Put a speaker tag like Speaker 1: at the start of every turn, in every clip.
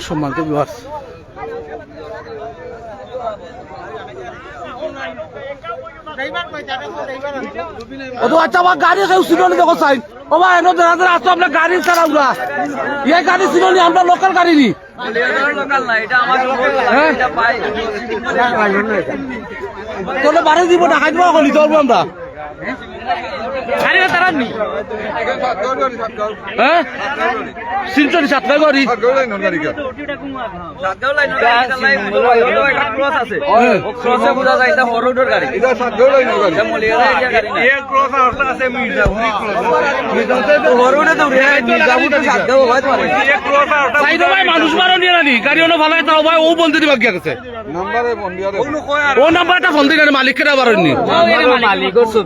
Speaker 1: সম্মানিত বিভাগ আচ্ছা আমার গাড়ি কেউ সিনোনি দেখো চাই ও ভাই এনে দেখা যায় আসতো আপনার গাড়ি চালাও না এই গাড়ি আমরা লোকাল গাড়ি নি। হ্যাঁ? তোলে বাড়ি দিব না খাইব চলবো আমরা। হ্যাঁ? সিনচনি সাতটাই করি চাইতো ভাই মানুষ মারো নিয়ে নানি। গাড়ি অন্য ভালো তাও ভাই ও বলতে দিবা গেছে। ও নাম্বারটা ফোন দিন মালিক কেটা বারণনি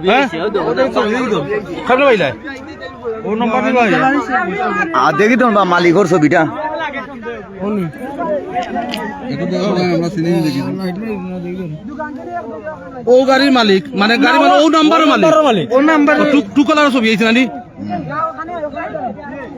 Speaker 1: হ্যাঁ? খাবলে পাইলে ও নাম্বার দিবা
Speaker 2: দেখি তো বা মালিকর ছবিটা।
Speaker 1: ও গাড়ির মালিক মানে গাড়ি মানে ও নাম্বারের মালিক। ও নাম্বার টু কালার ছবি আইছে নানি?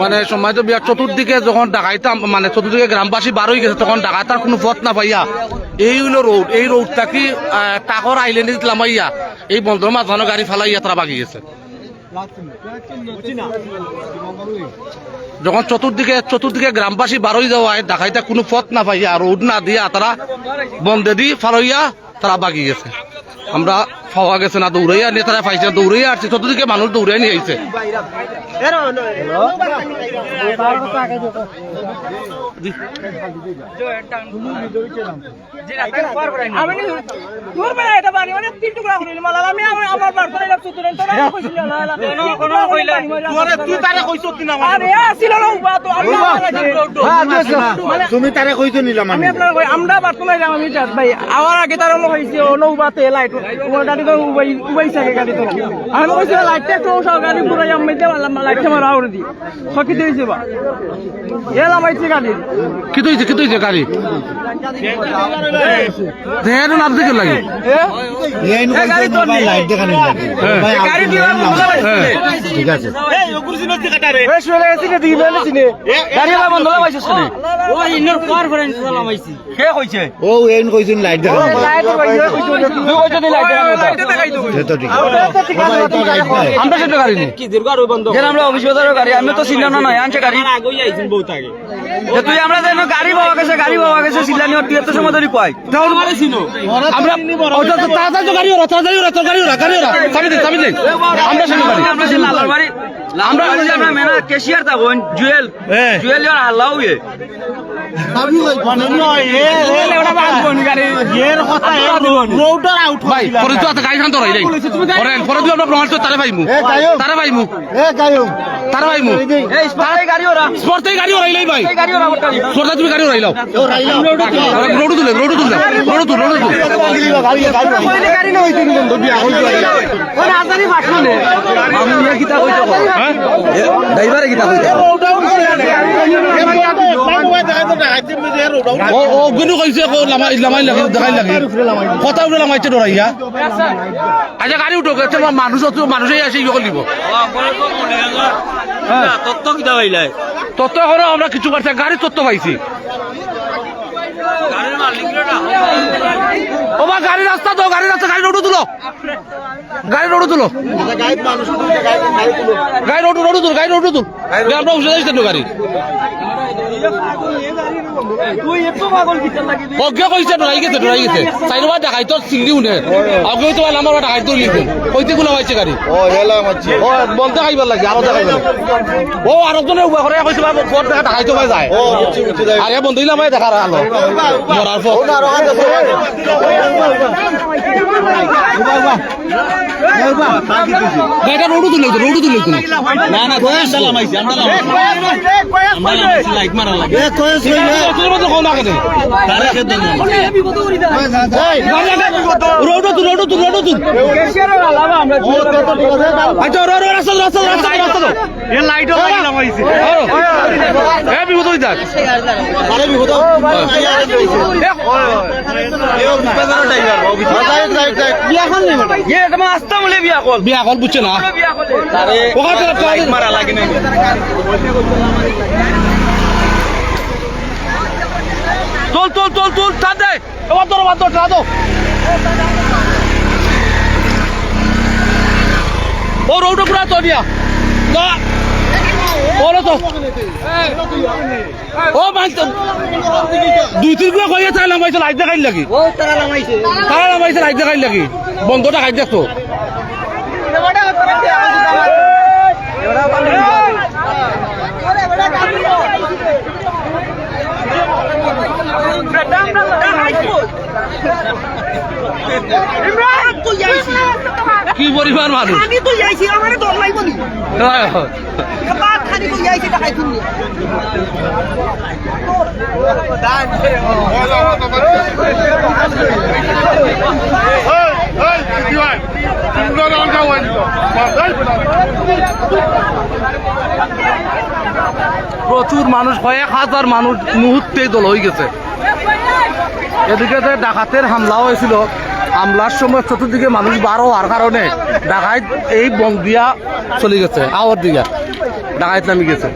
Speaker 1: মানে সময় তো বিয়ার চতুর্দিকে যখন ডাকাইতাম মানে চতুর্দিকে গ্রামবাসী বার হয়ে গেছে, তখন ডাকাইতার কোনো পথ না পাইয়া এই হইল রোড এই রোডটা কি টাকর আইল্যান্ডে লামাইয়া এই বন্ধর মাঝখানে গাড়ি ফালাইয়া তারা বাগি গেছে। যখন চতুর্দিকে চতুর্দিকে গ্রামবাসী বারোই যাওয়ায়, ডাকাইতা কোনো পথ না পাইয়া রোড না দিয়া তারা বন্ধে দি ফালাইয়া তারা বাগি গেছে। আমরা পাওয়া গেছে না দৌড়াইয়া নিয়ে তারা পাইছে দৌড়াইয়া আসছে চতুর্দিকে মানুষ দৌড়াই নিয়ে আইছে।
Speaker 3: তোরা
Speaker 1: কইছ
Speaker 2: তুমি তারে কইতো নিলাম
Speaker 3: আমি। আপনার কই আমরা বাথরুমে যাম আমি ভাই আমার আগে তার নৌবাতে লাইট তোমার তো উবাই উবাই থাকে গাড়ি তো আমি কইছি লাইটটা একটু সব গাড়ি পুরো জাম মেতে লাইটটা মারা আউরে দি সকি দিয়েছে বা এলা মাইছে গাড়ি
Speaker 1: কি তুইছে কি তুইছে গাড়ি দেহের নাম দিকে লাগে হ্যাঁ। হ্যাঁ
Speaker 2: ঠিক আছে
Speaker 3: ও কে
Speaker 2: এন কইছেন লাইট দেখানো
Speaker 1: আমরা সেটা গাড়ি নেই।
Speaker 3: আরও আমরা অফিস বাজারের গাড়ি আমি তো ছিলাম না নাই আনছে গাড়ি। আগেই আইছেন বহুত আগে। তুই আমরা যেন গাড়ি পাওয়া গেছে গাড়ি পাওয়া গেছে সিলানি তুই এত সময় ধরে কয়।
Speaker 1: আমরা তাড়াতাড়ি গাড়ি ওরা তাড়াতাড়ি ওরা তোর গাড়ি ওরা গাড়ি ওরা চাবি দে চাবি দে আমরা সেটা গাড়ি
Speaker 3: আমরা ছিল লালার বাড়ি আমরা আমরা মেনা কেশিয়ার থাকুন জুয়েল। জুয়েল হাল্লা হইয়ে
Speaker 1: ভাই পরে তো গাড়ি খান তো রাইলাই পরে পরে তুই আমরা প্রমাণ তো তারে ভাইমু তারে ভাইমু
Speaker 2: এ গায়ম
Speaker 1: তারে ভাইমু
Speaker 3: এই স্পারে গাড়ি ওরা
Speaker 1: স্পর্টে গাড়ি ওরাইলাই ভাই।
Speaker 3: এই গাড়ি ওরা বটালি
Speaker 1: স্পর্টে তুমি গাড়ি ওরাইলাও রোডু তুলে রোডু তুলে রোডু তুলে রোডু তুলে।
Speaker 3: কইলে গাড়ি না হইতে কিন্তু বন্ধু বিয়া হইতো ওই রাজধানী বাসনে আমি কিতা কইতো
Speaker 1: হ্যাঁ
Speaker 3: ড্রাইভারে কিতা কইতো
Speaker 1: ও ও কিন্তু কইছে কো লামাই লামাই দেখাই লাগি। কথা উঠে লামাইছে ডরাইয়া আচ্ছা গাড়ি উঠো মানুষ অত আসে ইয়ে দিব
Speaker 3: তত্ত্ব কিতা হইলাই
Speaker 1: তত্ত্ব এখনও আমরা কিছু করছি গাড়ি তত্ত্ব পাইছি।
Speaker 3: গাড়ির মালিক না।
Speaker 1: ও বা গাড়ি রাস্তা তো গাড়ি রাস্তা গাড়ি রোডু তুলো। গাড়ি রোডু তুলো। গাড়ি রোডু রোডু তুল গাড়ি রোডু তুল। আমরা উঠে যাইছি গাড়ি। অজ্ঞ কইছে ডরাই গেছে ডরাই গেছে। চাইরো বা দেখাই তোর চিংড়ি উঠে। অজ্ঞ তো আমার দেখাই তো লিখে। কইতে গুলো হয়েছে গাড়ি?
Speaker 2: ও হেলা মাছি
Speaker 1: ও বলতে খাইবার লাগে আরও দেখাইবার লাগে ও আরও জনে উবা করে কইছে বা পর দেখা দেখাই তো পাই যায়।
Speaker 2: ও বুঝছি বুঝছি
Speaker 1: আরে বন্ধ দিলাম ভাই দেখার আলো। মরার পর গাড়িটা রোডু তুলে রোডু তুলে
Speaker 2: না না কয় সালাম আইছি আমরা লামাইছি
Speaker 3: লাইট মারা
Speaker 2: এ কয়ে শুই না
Speaker 1: তোর মতো কোন আগে
Speaker 2: তারে কে দন
Speaker 1: রোড তুল রোড তুল রোড তুল
Speaker 3: কেশিয়ারে আলাবা আমরা
Speaker 2: তো তো
Speaker 1: আচ্ছা রো রো রাস্তা রাস্তা রাস্তা রাস্তা তো
Speaker 4: এ লাইটও লাগিলাম হইছে
Speaker 1: এ বিপদ হই যাক
Speaker 2: আরে বিপদ এ বিপদ
Speaker 3: বিয়া
Speaker 4: বলে বিয়া কল।
Speaker 1: বুঝছে না?
Speaker 2: মারা লাগে না
Speaker 1: তোল তোল তোল তোল টান দে। এবার তোর বাদ টান দো। ও রোড পুরা তো দিয়া। ওরে তো। ও দুই তিনগুলো কইয়া চাইলাম ভাই লাইট দেখাই লাগি
Speaker 3: ও তারা লামাইছে
Speaker 1: তারা নামাইছে লাইট দেখাই লাগি বন্ধটা খাই দেখতো কি পরিবার মানুষ?
Speaker 5: আমি তো যাইছি আমার দর লাগবো নি বাদ
Speaker 1: প্রচুর মানুষ, কয়েক হাজার মানুষ মুহূর্তেই দল হয়ে গেছে। এদিকে ডাকাতের হামলা হয়েছিল, হামলার সময় চতুর্দিকে মানুষ বারো হওয়ার কারণে ডাকাত এই বং দিয়া চলে গেছে, আওয়ার দিয়া। ডাকাত নামি গেছে।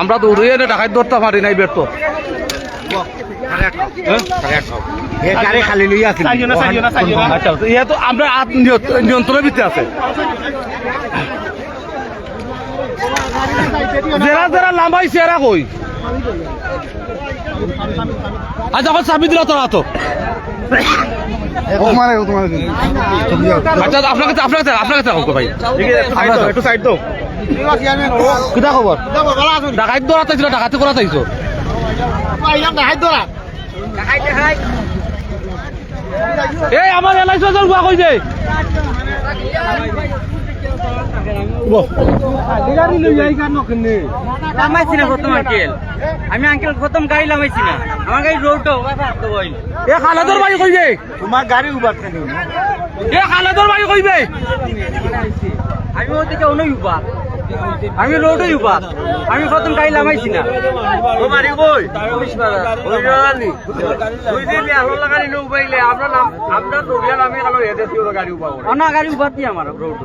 Speaker 1: আমরা দৌড়ে এনে ডাকাত ধরতে পারি নাই ব্যর্থ তো। আমরা নিয়ন্ত্রণের ভিতরে আছে। যারা যারা কই? আচ্ছা এখন চাবি দিল তোরা তো। আচ্ছা আপনার কাছে আপনার কাছে আপনার কাছে ভাই।
Speaker 4: একটু সাইড দাও।
Speaker 1: কিটা খবর? ডাকাত দৌড়া। চাইছিল ডাকাতি করা চাইছো এই আমার এলাইছো জল গুয়া কইছে
Speaker 3: লামাইছি না প্রথম আঙ্কেল আমি আঙ্কেল প্রথম গাড়ি লামাইছি না। আমার গাড়ি রোড
Speaker 1: এ খালাদর ভাই কইবে?
Speaker 2: তোমার গাড়ি উবার
Speaker 1: এ খালাদর ভাই কইবে?
Speaker 3: আমি ওদিকে অনই উপার আমি রোডই উপার আমি প্রথম গাড়ি লামাইছি না।
Speaker 4: ও মারি কই ওই জানি তুই দিলি আলো লাগানি নো উবাইলে আমরা নাম আমরা দরিয়া নামে গেল এতে তুই গাড়ি উবাও
Speaker 3: অন্য গাড়ি উপার দিয়ে আমার রোড।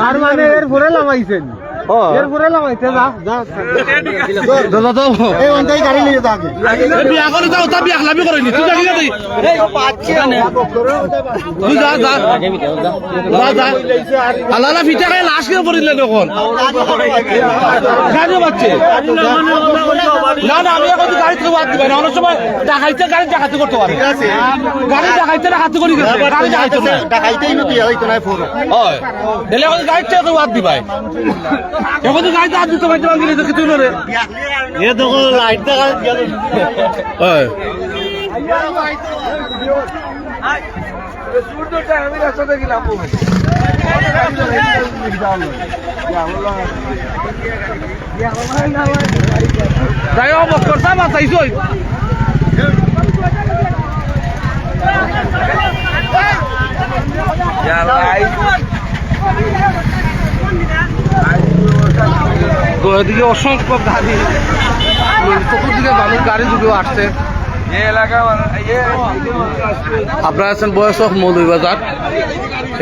Speaker 2: তার মানে এর পরে লাগাইছেন এর পরে লাগাইতে যা যা।
Speaker 1: দাদা তো
Speaker 2: এই গাড়ি নিয়ে যা আগে।
Speaker 1: এ বিয়া করে যাও তা বিয়া খালামি করেনি। তুই যাবি না তুই? তুই যা যা। যা যা। আল্লাহ ফিটা খাই লাশ কে পড়িলে তখন। গাড়ি বাচ্চে না না আমি এখন গাড়ি থেকে বাদ অনেক সময় ডাকাইতে গাড়ি ডাকাতি করতে পারে। গাড়ি ডাকাইতে ডাকাতি করি গাড়ি ডাকাইতে না
Speaker 2: ডাকাইতেই নতি হইতো না ফোর
Speaker 1: হয়। এলে এখন গাড়ি থেকে বাদ দিবাই। এখন তো গাড়িতে হাত দিতে পারতে তো কিছু নরে
Speaker 2: এ দেখো লাইট দেখা গেল
Speaker 1: হয় যাই হোক বক্কর সাহেব আসাইছো তো এদিকে অসংখ্য গাড়ি। চতুর্দিকে মানুষ গাড়ি যদিও আসছে। আপনারা আছেন বয়স অফ মৌলভীবাজার।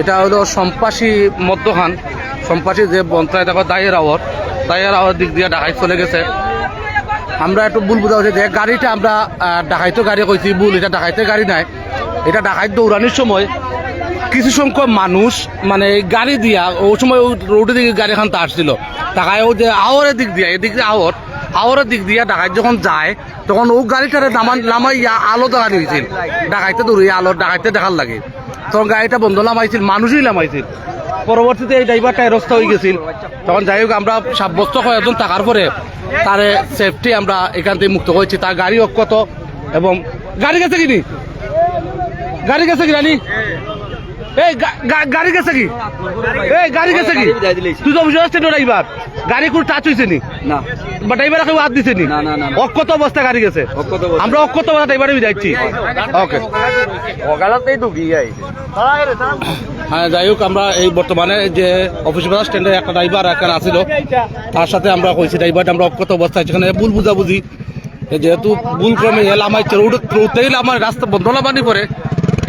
Speaker 1: এটা হলো সম্পাসী মধ্যখান সম্পাসী যে বন্ত্রা এটা দায়ের আওয়ার। দায়ের আওয়ার দিক দিয়ে ঢাকায় চলে গেছে। আমরা একটু ভুল বোঝা হচ্ছে যে গাড়িটা আমরা ডাকাইতো গাড়ি কইছি ভুল। এটা ডাকাইতে গাড়ি নাই। এটা ডাকাইত দৌড়ানোর সময়। কিছু সংখ্যক মানুষ মানে গাড়ি দিয়া ওই সময় রোডের দিকে গাড়ি খান আসছিল টাকায় ও যে আওয়ারের দিক দিয়ে, এদিক দিয়ে আওয়ার আওয়ারের দিক দিয়ে ডাকাত যখন যায়, তখন ও গাড়িটারে নামান নামাইয়া আলো দেখানি হয়েছিল ডাকাইতে দৌড়িয়ে আলো ডাকাইতে দেখার লাগে। তখন গাড়িটা বন্ধ নামাইছিল, মানুষই নামাইছিল। পরবর্তীতে এই ড্রাইভারটা এরস্ত হয়ে গেছিল। তখন যাই হোক, আমরা সাব্যস্ত কয়েকজন থাকার পরে তারে সেফটি আমরা এখান থেকে মুক্ত করেছি। তার গাড়ি অক্ষত এবং গাড়ি গেছে কিনি? গাড়ি গেছে কি রানি এই গাড়ি গেছে কি? এই গাড়ি গেছে কি? তুই তো অফিসে আসছে ড্রাইভার গাড়ি কোন টাচ হয়েছে নি?
Speaker 3: না।
Speaker 1: বা ড্রাইভার কেউ হাত দিছে নি? অক্ষত অবস্থা গাড়ি গেছে। আমরা অক্ষত অবস্থা ড্রাইভারে যাচ্ছি ওকে
Speaker 4: সকালতেই ঢুকি যাই
Speaker 1: হ্যাঁ যাই হোক আমরা এই বর্তমানে যে অফিস বাজার স্ট্যান্ডে একটা ড্রাইভার এখানে আসিল তার সাথে আমরা কইছি ড্রাইভারটা আমরা অক্ষত অবস্থায় সেখানে ভুল বুঝাবুঝি যেহেতু ভুল ক্রমে এল আমার রোডতেই আমার রাস্তা বন্ধ লাগানি পরে।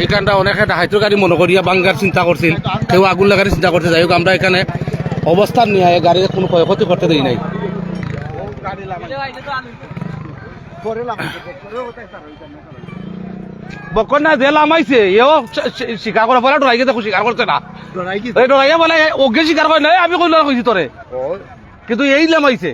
Speaker 1: এখানটা অনেকে ডাহাইতো গাড়ি মনে করিয়া বাঙ্গার চিন্তা করছিল। কেউ আগুন লাগার চিন্তা করছে। যাই হোক আমরা এখানে অবস্থান নিয়ে গাড়ির কোনো ক্ষয়ক্ষতি করতে দেই নাই। বকর না এও স্বীকার করে পরে গেছে স্বীকার করছে না। ডরাইয়া বলে ওকে স্বীকার করে নাই আমি কইলাম কইছি তোরে। কিন্তু এই লামাইছে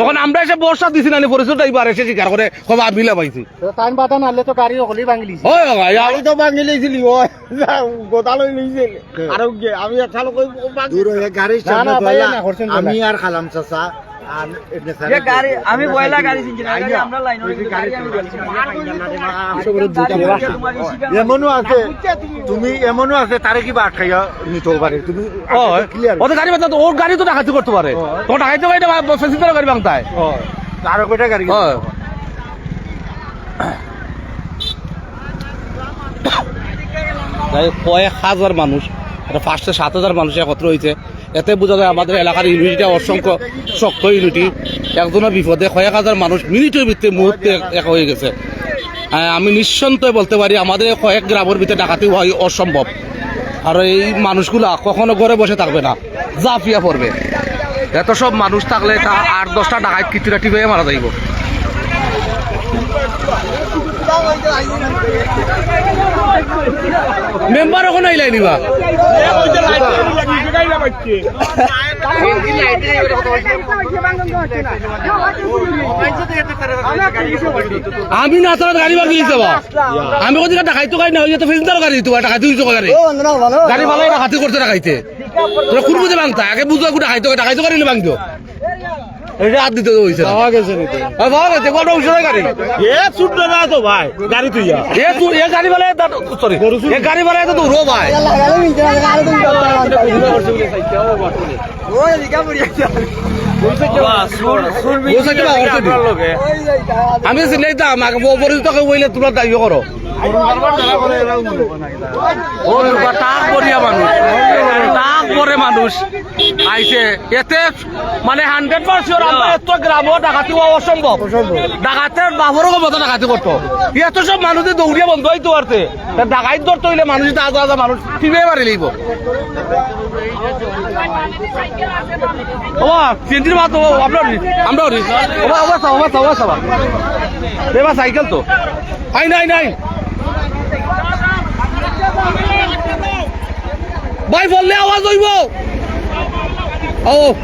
Speaker 1: যখন আমরা এসে বর্ষা দিছি না পরিচয় ড্রাইভার এসে স্বীকার করে কবে আমি লামাইছি
Speaker 2: টাইম পাতা নালে তো গাড়ি অকলি ভাঙি লিছে
Speaker 1: হয় হয়
Speaker 2: তো ভাঙি লিছিলি ওই গোটা লই লিছিল আর আমি
Speaker 6: হয়ে
Speaker 2: বলে।
Speaker 6: আমি আর খালাম চাচা। আর এমনি স্যার
Speaker 3: যে গাড়ি আমি বয়লা গাড়ি চিনছি আমরা লাইন
Speaker 6: এমনও আছে। তুমি এমনও আছে তারে কিবা আটকাইয়া নিতে পারে তুমি ক্লিয়ার
Speaker 1: ওদের গাড়ি বাঁধা ওর গাড়ি তো ডাকাতি করতে পারে। তোমার ডাকাতি গাড়ি ফেসিলিটার গাড়ি ভাঙতে
Speaker 6: আরও কয়টা গাড়ি
Speaker 1: তাই কয়েক হাজার মানুষ ফার্স্টে সাত হাজার মানুষ একত্র হয়েছে এতে বোঝা যায় আমাদের এলাকার ইউনিটিটা অসংখ্য শক্ত ইউনিটি একজনের বিপদে কয়েক হাজার মানুষ মিনিটের ভিতরে মুহূর্তে এক- হয়ে গেছে। হ্যাঁ, আমি নিঃসন্দেহে বলতে পারি আমাদের কয়েক গ্রামের ভিতরে ডাকাতি হয় অসম্ভব। আর এই মানুষগুলা কখনো ঘরে বসে থাকবে না জাফিয়া পড়বে। এত সব মানুষ থাকলে তা আট দশটা ডাকাত কিচুরা টিপে মারা যাইব। মেম্বার ওখানে আইলাই নিবা? আমি না তোর গাড়ি বাকি দিতে আমি কোথায় ডাকাইতো গাড়ি না? তো ফেসিন্দার গাড়ি দিতে ডাকাইতে হইতো গাড়ি গাড়ি ভালো ডাকাতি করতে ডাকাইতে তোরা কোন বুঝে বাংতা, আগে বুঝো ডাকাইতো ডাকাইতো গাড়ি বাংতো। এটা দিতে হইছে পাওয়া গেছে পাওয়া গেছে কোন হইছে গাড়ি?
Speaker 2: এ ছুট না তো ভাই গাড়ি তুই
Speaker 1: এ তুই এ গাড়ি বালা সরি এ গাড়ি বালা তো রো ভাই। আমি সিলাই দাম আগে অপরিচিত বইলে তোমরা দাবি করো। টাক টাক মানুষ। আইছে। এতে মানে হান্ড্রেড পার্সেন্ট আমরা এত গ্রামও ডাকাতি হওয়া অসম্ভব। ডাকাতের বাবরও মতো ডাকাতি করতো। এত সব মানুষের দৌড়িয়ে বন্ধ হইতে পারছে ডাকাইত ধরতে হইলে মানুষ আজা আজা মানুষ টিপে মারি লইব। বাবা চেঞ্জির মাত আপনার আমরা বাবা অবস্থা অবস্থা অবস্থা এবার সাইকেল তো। আই নাই নাই ভাই বললে আওয়াজ হইব। ও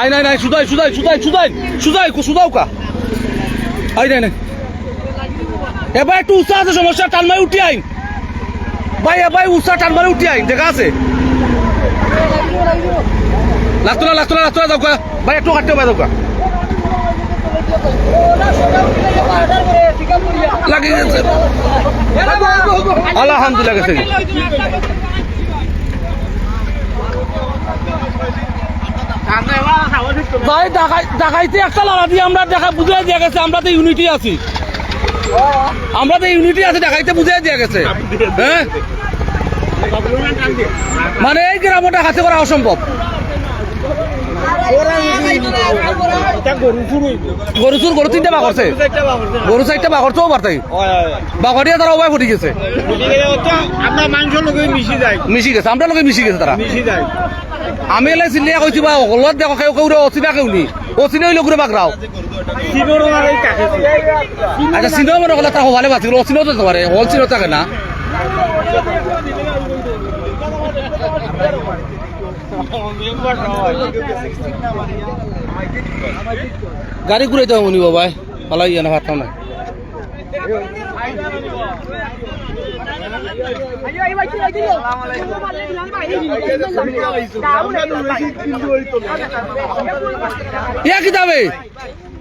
Speaker 1: আই নাই নাই সুদাই সুদাই সুদাই সুদাই সুদাই সুদাও কা আই নাই নাই এবার একটু উৎসাহ আছে সমস্যা টানমাই উঠি আইন ভাই ভাই উৎসাহ টানমাই উঠি আইন দেখা আছে লাগতো না লাগতো না লাগতো ভাই একটু কাটতে ভাই যাও। আলহামদুলিল্লাহ গেছে। ভাই ডাকাইতে একটা লড়া দিয়ে আমরা দেখা দিয়া গেছে, আমরা তো ইউনিটি আছি। আমরা তো ইউনিটি আছে ডাকাইতে বুঝাই দিয়া গেছে। হ্যাঁ? মানে এই গ্রামে ডাকাতি করা অসম্ভব। গরু চুর গরু তিনটা বাঘরছে গরু চারটা বাঘরছেও পারতাই বাঘরিয়া তারা ওবাই ফুটি গেছে।
Speaker 2: মিশি
Speaker 1: গেছে আমরা লোকে মিশি গেছে তারা আমি এলাই চিল্লিয়া কৈছি বা হলত দেখো কেউ কেউ অচিনা কেউ নি? অচিনা হইলে ঘুরে বাঘরাও আচ্ছা চিনেও মনে করলে তার হবালে বাঁচি অচিনাও তো হল চিনো থাকে না? গাড়ি ঘুরাইতে হবে নি বাবাই ভালো ইয়ে না ভাবতাম না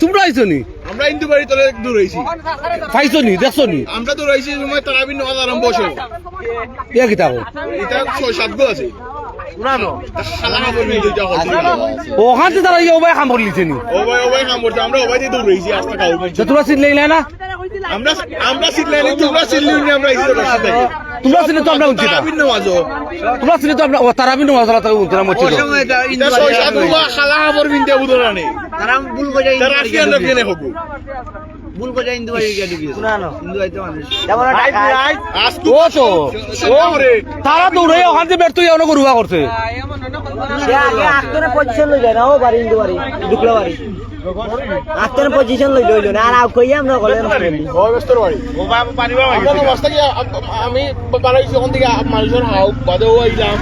Speaker 1: তোমরা আইছো নি?
Speaker 2: আমরা ইন্দু বাড়ি তোলে দূর হয়েছি
Speaker 1: পাইছো নি দেখছ নি?
Speaker 2: আমরা দূর হয়েছি সময় তারাবিন নামাজ আরম্ভ
Speaker 1: ইয়া
Speaker 2: এটা ছয় সাত গো আছে।
Speaker 1: ওখান থেকে তারা ওবাই করে
Speaker 2: করছে আমরা দিয়ে আস্তে খাও
Speaker 1: তোমরা না?
Speaker 2: আমরা আমরা সিটলাই তোমরা সিটলি আমরা ইসে বসে
Speaker 1: তোমরা চিনলে তো আমরা উঠছি না।
Speaker 2: তারাবিন নামাজও
Speaker 1: তোমরা চিনলে তো আমরা ও তারা বিনু উঠতে না মরছি
Speaker 2: এটা ছয় সাত খালা খাবার মিলতে বুঝো তারা ভুল করে তারা আসি আমরা কেনে হব। আজকে
Speaker 1: ও তো
Speaker 2: ও রে
Speaker 1: তারা দৌড়ে ওখান থেকে বের তুই অনেক গরুয়া করছে।
Speaker 5: আটজনে পজিশন লই যায় না ও বাড়ি ইন্দু বাড়ি ঢুকলো বাড়ি। আটজনে পজিশন লই লইল না আর কইয়া আমরা গলে
Speaker 2: ও ব্যস্তর বাড়ি। ও বাবা পানি বাবা আমি বাড়াইছি ওখান থেকে মানুষের হাও বাদে ও আইলাম।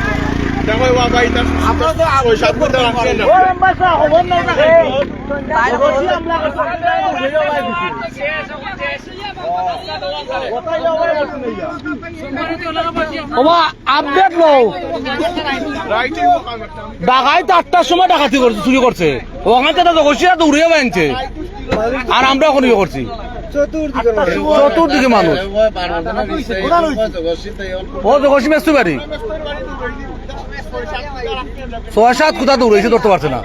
Speaker 2: তো
Speaker 1: আপডেট ডাকাই তো আটটার সময় ডাকাতি করছে চুরি করছে ওখান থেকে তো ঘষিয়া দৌড়িয়ে বানছে আর আমরা এখন ইয়ে করছি চতুর্দিকে মানুষ ও তো ঘষি মেসতে পারি ছয় সাত কোথা দৌড়েছে ধরতে পারছে না।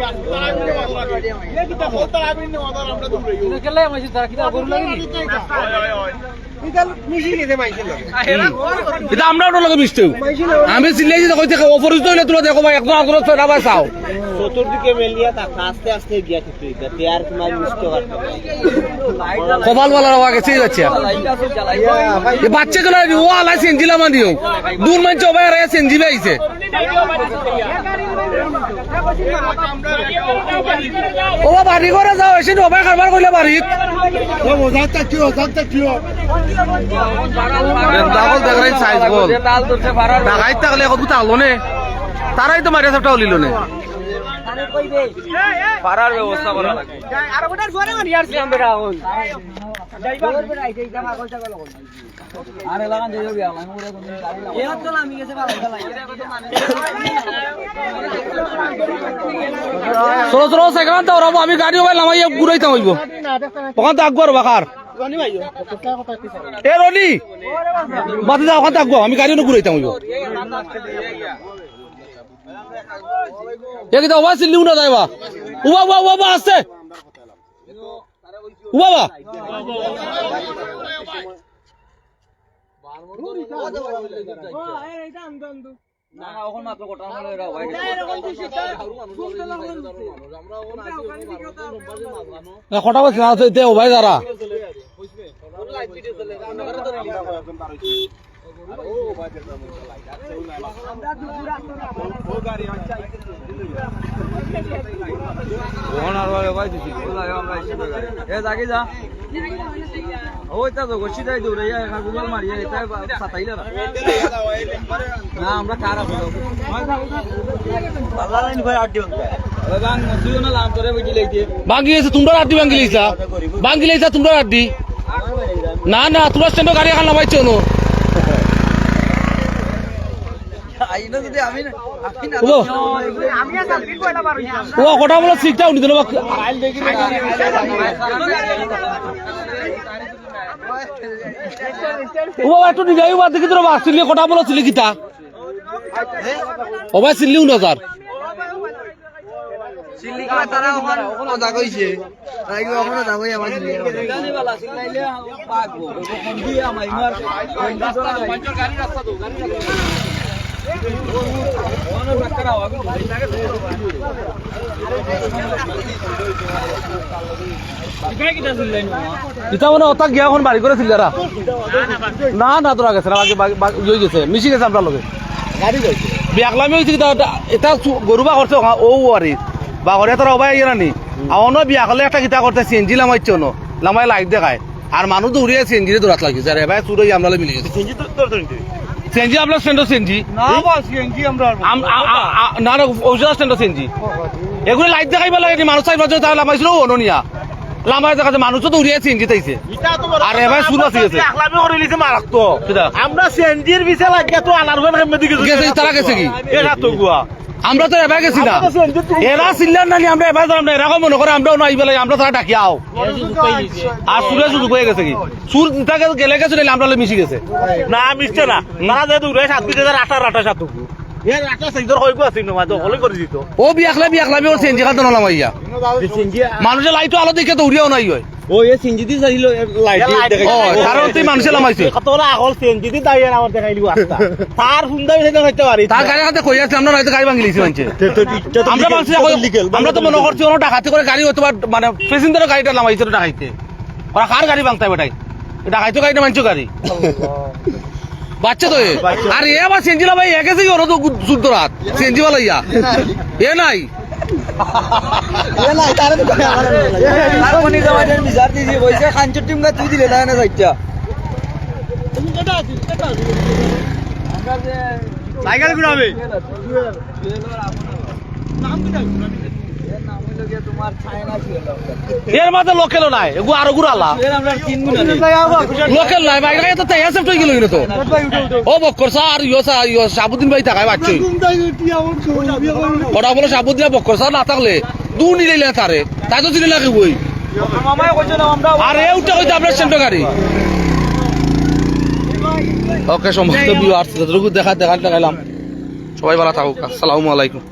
Speaker 1: এটা আমরা ওটার লগে মিশতেও আমি চিল্লাইছি তো কইতে অপরিচিত হইলে তোরা দেখো ভাই একজন আগ্রহ ছয়টা ভাই চাও।
Speaker 5: চতুর্দিকে মেলিয়া থাকা আস্তে আস্তে গিয়া ঠিক তেয়ার তোমার মিষ্ট
Speaker 1: কপাল বালার হওয়া গেছে যাচ্ছে এই বাচ্চা গুলো ও আলাই সেঞ্জিলা মানিও। দূর মানছে ওবাই আর ও বাড়ি করে যাও এসে ওবাই কারবার করলে বাড়িত। ডাবল দেখাই সাইজ বল। ডাকাই থাকলে এখন তো নে। তারাই তো মারিয়া সবটা হলিল নে।
Speaker 4: পারার ব্যবস্থা করা লাগে।
Speaker 3: আর ওটার জোরে মারি আর সিলাম বেটা এখন
Speaker 1: চলো চলো সেখানে তো আমি গাড়ি ওবাই নামাইয়া ঘুরাইতে হইব। ওখান তো আগুয়া রবা কার এ রনি! বাতি যা ওখান তো আগুয়া আমি গাড়ি ঘুরাইতে হইব এ কিন্তু ওবা চিল্লি উনা যাইবা উবা উবা উবা আসছে। উবা বা না কটা বাজছে না তো এতিয়া ওবাই যারা
Speaker 4: ওখানে আর ওই ভাই দিছি আমরা গাড়ি এ জাগে যা। ওই তা তো গছি দৌড়ে যা এখানে গুগল মারি এটা সাতাইলে না না আমরা কার আছে?
Speaker 5: আল্লাহ লাইন ভাই আড্ডি
Speaker 4: বাং মসিও না লাম করে বুঝি লাইতে
Speaker 1: ভাঙ্গি তোমরা রাড্ডি ভাঙ্গি লাইছা তোমরা রাড্ডি না না তোমরা স্ট্যান্ড গাড়ি এখন নামাইছো নো।
Speaker 4: আইনো যদি আমি না আমি
Speaker 1: ও
Speaker 3: আমি আর সালবি কয়লা বার হইছি
Speaker 1: ও কটা বলে সিটটা উনি দিল ও একটু নিজাই বা দেখি তোর বাস চিল্লি কটা বলে চিল্লি কিতা? ও ভাই চিল্লি উনো তার
Speaker 4: আমার
Speaker 1: কিতা মানে ওটা গিয়া এখন বাড়ি করে চিল্লারা না না, তোরা গেছে না, বাকি গেছে। মিশি গেছে আপনার লগে। বিয়াকলামি হয়েছে এটা গরু বা করছে ও আরে বা করে তোরা ওবাই ইয়ে নানি আমার বিয়া করলে একটা কিতা করতে সিএনজি লামাইছে ন। লামাই লাইট দেখায়। আর মানুষ দৌড়িয়ে সিএনজি দৌড়াত লাগিছে আর এবার চুরই আমরা মিলে গেছে। সিএনজি আপনার স্ট্যান্ডও সেনজি।
Speaker 6: না
Speaker 1: না। ঔষধ স্ট্যান্ডও সেনজি। এগুলো লাইট দেখাইবা লাগে মানুষ চাই জন্য তাহলে লামাইছিল অননিয়া। লামাই দেখাচ্ছে মানুষ তো দৌড়িয়ে সিএনজি তাইছে আর এবার শুরু আছে। গেছে
Speaker 6: আকলামি করে লিছে মারাক্ত
Speaker 1: সেটা।
Speaker 6: আমরা সিএনজির বিছে লাগিয়া তো আনার
Speaker 1: গেছে তারা গেছে কি?
Speaker 6: এটা তো গুয়া।
Speaker 1: আমরা তো এবার গেছি না এরা চিল্লার নানি আমরা এবার জানাম না। এরকম মনে করে আমরাও নাই বেলায় আমরা তারা ডাকি আও। আর সুরে সুযোগ হয়ে গেছে কি? সুর তাকে গেলে গেছে নাহলে আমরা মিশি গেছে।
Speaker 2: না মিশছে না। তারা যে দূরে সাত দুই হাজার আঠার আঠাশ সাত না তো
Speaker 1: মানুষের লাইটও আলো দেখে দৌড়িয়াও নাই হয়
Speaker 4: ও এ সিনজিতি চাইলো লাইট
Speaker 1: ও কারণ তুই মানুষের লামাইছে
Speaker 2: তোরা আগল সেন যদি দাঁড়িয়ে আমার দেখাইলি রাস্তা তার সুন্দর সেটা হইতে পারি
Speaker 1: তার গাড়ি হাতে কই আছে আমরা নয়তো গাড়ি ভাঙি লিছি মানছে আমরা মানুষ আমরা তো মনে করছি ওরা ডাকাতি করে গাড়ি হয়তো মানে প্যাসেঞ্জারের গাড়িটা নামাইছে ডাকাইতে। ওরা কার গাড়ি ভাঙতে বেটাই? ডাকাইতো মানছো গাড়ি? বাচ্চা তো এ। আর এ আবার সেঞ্জিলা ভাই একে সেই ওরা তো শুদ্ধ রাত সেঞ্জি বালাইয়া এ নাই।
Speaker 4: খানচুর টিম তুই দিলে তাই না যাইতা
Speaker 2: সাইকেল ঘুরাবে।
Speaker 4: নাম কি
Speaker 1: এর মাঝে লোকেলও নাই এগু আরও গুড়ালা
Speaker 4: আমরা তিন গুণ
Speaker 1: লোকেল নাই ভাই এটা তো তেইয়া সেফট হয়ে গেল তো। ও বক্কর স্যার আর ইয়ো স্যার ইয়ো সাবুদ্দিন ভাই থাকায় বাচ্চা। ওটা বলো সাবুদ্দিন বক্কর স্যার না থাকলে দু নিলে না তারে। তাই তো চিনি লাগে বই।
Speaker 4: মামাই কইছো না আমরা
Speaker 1: আর এ উঠে হইতে আপনার সেন্টো গাড়ি। ওকে সমস্ত যতটুকু দেখা সবাই ভালো থাকুক আসসালামু আলাইকুম।